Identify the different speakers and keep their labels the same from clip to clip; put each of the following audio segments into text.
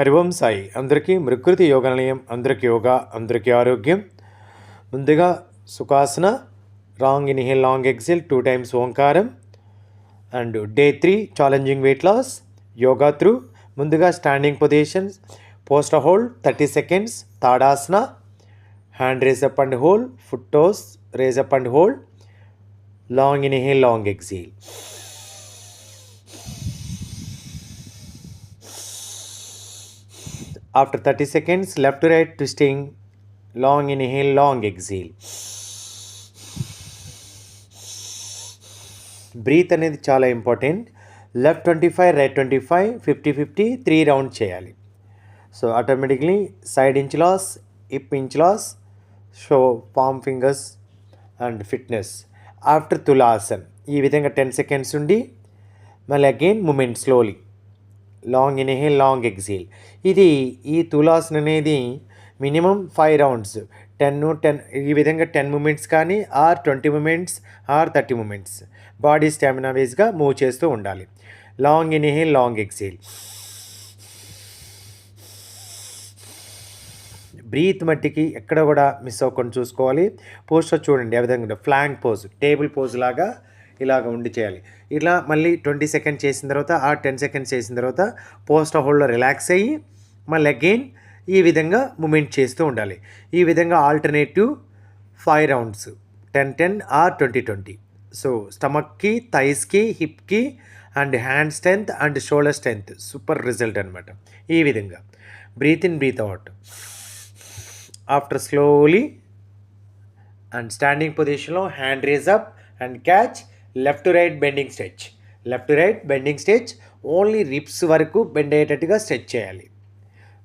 Speaker 1: హరి ఓం సాయి. అందరికీ మృకృతి యోగ నిలయం అందరికీ యోగా అందరికీ ఆరోగ్యం. ముందుగా sukhasana long inhale long exhale two times Omkaram. And day three challenging weight loss yoga through. ముందుగా standing positions post hold thirty seconds tadasana. Hand raise up and hold foot toes raise up and hold long inhale long exhale After 30 seconds, left to right twisting, long inhale, long exhale. Breath అనేది చాలా important left twenty five right twenty five fifty fifty three round చేయాలి. So automatically side inch loss hip inch loss show palm fingers and fitness after tulasana ఈ విధంగా ten seconds ఉండి మళ్ళీ again movement slowly long inhale long exhale ఇది ఈ తులాసన్ అనేది minimum five rounds ten ten ఈ విధంగా టెన్ మూమెంట్స్ కానీ or twenty movements or thirty movements body stamina వేస్గా move చేస్తూ ఉండాలి. Long inhale long exhale breath మట్టికి ఎక్కడ కూడా మిస్ అవ్వకుండా చూసుకోవాలి. పోస్టర్ చూడండి ఏ విధంగా ఫ్లాంక్ పోజ్ టేబుల్ పోజ్ లాగా ఇలాగ ఉండి చేయాలి. ఇలా మళ్ళీ ట్వంటీ సెకండ్స్ చేసిన తర్వాత ఆ టెన్ సెకండ్స్ చేసిన తర్వాత పోస్ట్ హోల్డ్లో రిలాక్స్ అయ్యి మళ్ళీ అగైన్ ఈ విధంగా మూమెంట్ చేస్తూ ఉండాలి. ఈ విధంగా alternative five rounds ten ten or twenty twenty. So స్టమక్కి థైస్కి హిప్కి and hand strength and shoulder strength super result అనమాట ఈ విధంగా. Breath in breath out. After slowly and standing పొజిషన్లో hand raise up and catch. Left to right bending stretch. Left to right bending stretch only ribs వరకు bend అయ్యేటట్టుగా stretch చేయాలి.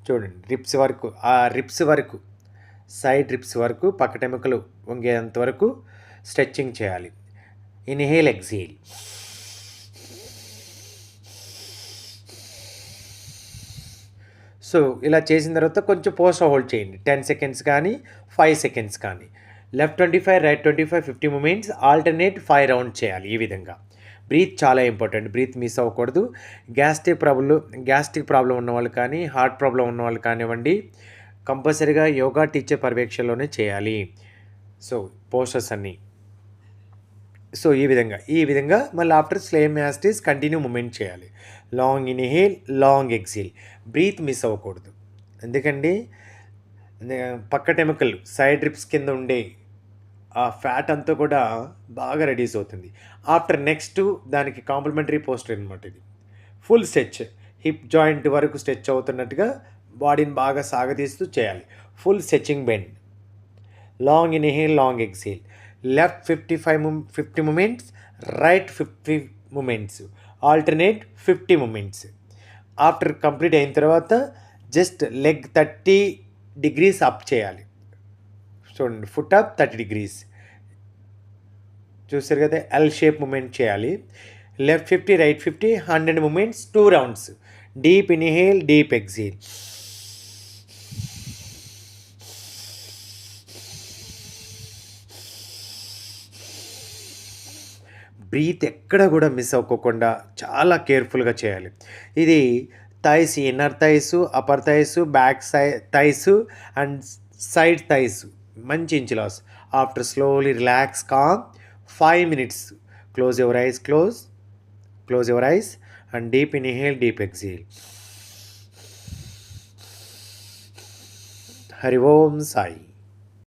Speaker 1: చూడండి ribs వరకు ఆ రిప్స్ వరకు సైడ్ రిప్స్ వరకు పక్కటెముకలు వంగేంత వరకు స్ట్రెచ్చింగ్ చేయాలి. ఇన్హేల్ ఎక్సీల్ సో ఇలా చేసిన తర్వాత కొంచెం పోస్ట్ హోల్డ్ చేయండి. టెన్ సెకండ్స్ కానీ ఫైవ్ సెకండ్స్ కానీ. Left twenty five right twenty five fifty movements alternate five round చేయాలి ఈ విధంగా. బ్రీత్ చాలా ఇంపార్టెంట్. బ్రీత్ మిస్ అవ్వకూడదు. గ్యాస్ట్రిక్ ప్రాబ్లం గ్యాస్ట్రిక్ ప్రాబ్లం ఉన్న వాళ్ళు కానీ హార్ట్ ప్రాబ్లం ఉన్న వాళ్ళు కానివ్వండి కంపల్సరీగా యోగా టీచర్ పర్యవేక్షణలోనే చేయాలి. సో పోస్టర్స్ అన్నీ. సో ఈ విధంగా. ఈ విధంగా మళ్ళీ ఆఫ్టర్ స్లేమ్ యాస్టీస్ కంటిన్యూ మూమెంట్ చేయాలి. Long inhale long exhale. Breath miss అవ్వకూడదు. ఎందుకండి? పక్కటెమికల్ సైడ్ రిప్స్ కింద ఉండే ఆ ఫ్యాట్ అంతా కూడా బాగా రెడ్యూస్ అవుతుంది. ఆఫ్టర్ నెక్స్ట్ దానికి కాంప్లిమెంటరీ పోస్టర్ అనమాట ఇది. ఫుల్ స్ట్రెచ్ హిప్ జాయింట్ వరకు స్ట్రెచ్ అవుతున్నట్టుగా బాడీని బాగా సాగతీస్తూ చేయాలి. Full stretching bend long inhale long exhale left fifty five fifty movements right fifty movements alternate fifty movements after complete అయిన తర్వాత just leg thirty degrees up చేయాలి. చూడండి ఫుట్ అప్ థర్టీ డిగ్రీస్. చూసారు కదా ఎల్ షేప్ మూమెంట్ చేయాలి. Left fifty right fifty hundred movements two rounds deep inhale deep exhale breath ఎక్కడ కూడా miss అవ్వకుండా చాలా కేర్ఫుల్గా చేయాలి. ఇది thighs inner thighs upper thighs back side thighs and side thighs. మంచి inch loss after slowly relax calm five minutes. Close your eyes close. Close your eyes and deep inhale deep exhale. Hari Om Sai.